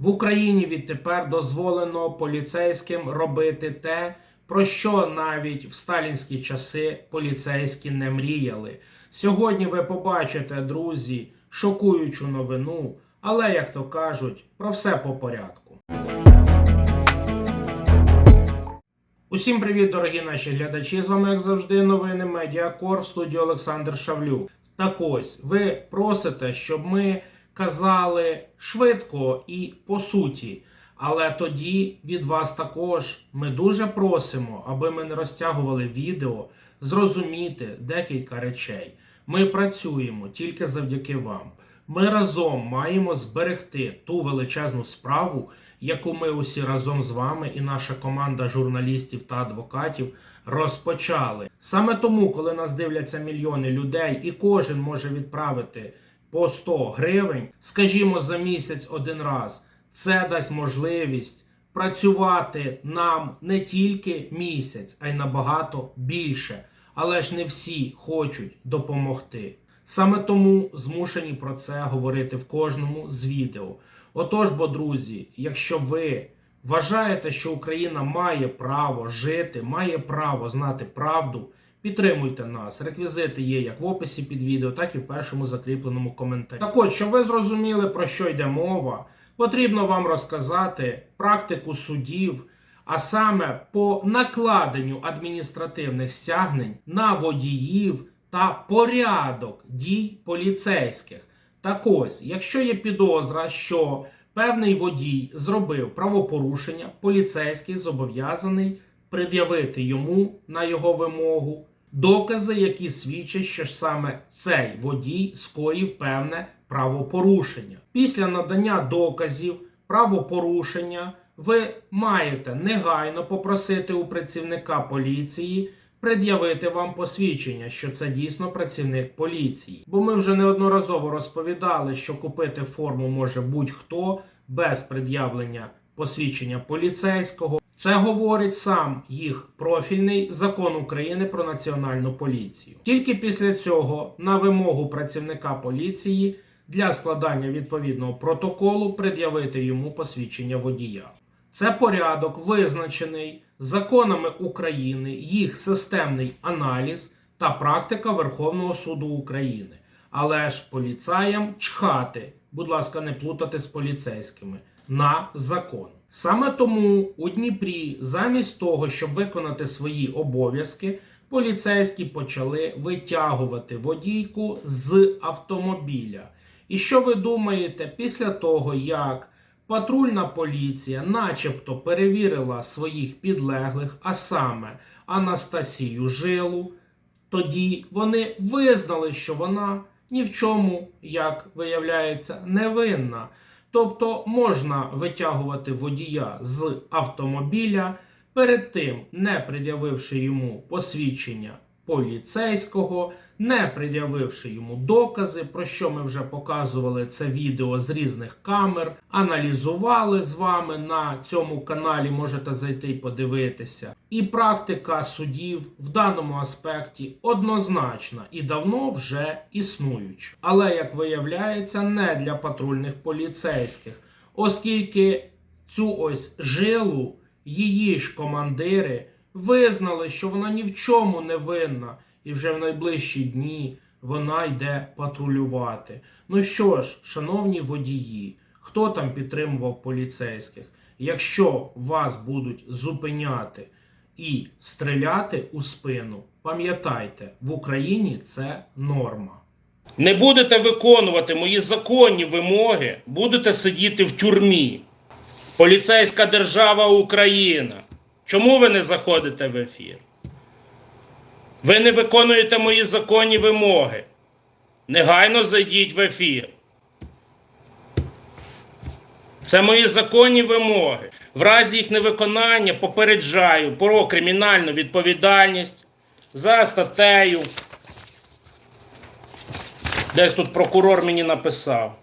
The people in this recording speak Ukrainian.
В Україні відтепер дозволено поліцейським робити те, про що навіть в сталінські часи поліцейські не мріяли. Сьогодні ви побачите, друзі, шокуючу новину, але, як то кажуть, про все по порядку. Усім привіт, дорогі наші глядачі! З вами, як завжди, новини Медіакор в студії Олександр Шавлюк. Так ось, ви просите, щоб ми казали швидко і по суті. Але тоді від вас також ми дуже просимо, аби ми не розтягували відео, зрозуміти декілька речей. Ми працюємо тільки завдяки вам. Ми разом маємо зберегти ту величезну справу, яку ми усі разом з вами і наша команда журналістів та адвокатів розпочали. Саме тому, коли нас дивляться мільйони людей, і кожен може відправити по 100 гривень, скажімо, за місяць один раз, це дасть можливість працювати нам не тільки місяць, а й набагато більше. Але ж не всі хочуть допомогти. Саме тому змушені про це говорити в кожному з відео. Отож, бо, друзі, якщо ви вважаєте, що Україна має право жити, має право знати правду, підтримуйте нас. Реквізити є як в описі під відео, так і в першому закріпленому коментарі. Так от, щоб ви зрозуміли, про що йде мова, потрібно вам розказати практику судів, а саме по накладенню адміністративних стягнень на водіїв та порядок дій поліцейських. Так ось, якщо є підозра, що певний водій зробив правопорушення, поліцейський зобов'язаний пред'явити йому на його вимогу докази, які свідчать, що саме цей водій скоїв певне правопорушення. Після надання доказів правопорушення ви маєте негайно попросити у працівника поліції пред'явити вам посвідчення, що це дійсно працівник поліції. Бо ми вже неодноразово розповідали, що купити форму може будь-хто без пред'явлення посвідчення поліцейського. Це говорить сам їх профільний закон України про національну поліцію. Тільки після цього, на вимогу працівника поліції, для складання відповідного протоколу пред'явити йому посвідчення водія. Це порядок визначений законами України, їх системний аналіз та практика Верховного суду України. Але ж поліцаям чхати, будь ласка, не плутати з поліцейськими на закон. Саме тому у Дніпрі, замість того, щоб виконати свої обов'язки, поліцейські почали витягувати водійку з автомобіля. І що ви думаєте, після того, як патрульна поліція, начебто, перевірила своїх підлеглих, а саме Анастасію Жилу, тоді вони визнали, що вона ні в чому, як виявляється, не винна. Тобто можна витягувати водія з автомобіля, перед тим не пред'явивши йому посвідчення поліцейського, не пред'явивши йому докази, про що ми вже показували це відео з різних камер, аналізували з вами на цьому каналі, можете зайти і подивитися. І практика судів в даному аспекті однозначна і давно вже існуюча. Але, як виявляється, не для патрульних поліцейських, оскільки цю ось жилу її ж командири визнали, що вона ні в чому не винна, і вже в найближчі дні вона йде патрулювати. Ну що ж, шановні водії, хто там підтримував поліцейських? Якщо вас будуть зупиняти і стріляти у спину, пам'ятайте, в Україні це норма. Не будете виконувати мої законні вимоги, будете сидіти в тюрмі. Поліцейська держава Україна. Чому ви не заходите в ефір? Ви не виконуєте мої законні вимоги. Негайно зайдіть в ефір. Це мої законні вимоги. В разі їх невиконання попереджаю про кримінальну відповідальність за статтею. Десь тут прокурор мені написав.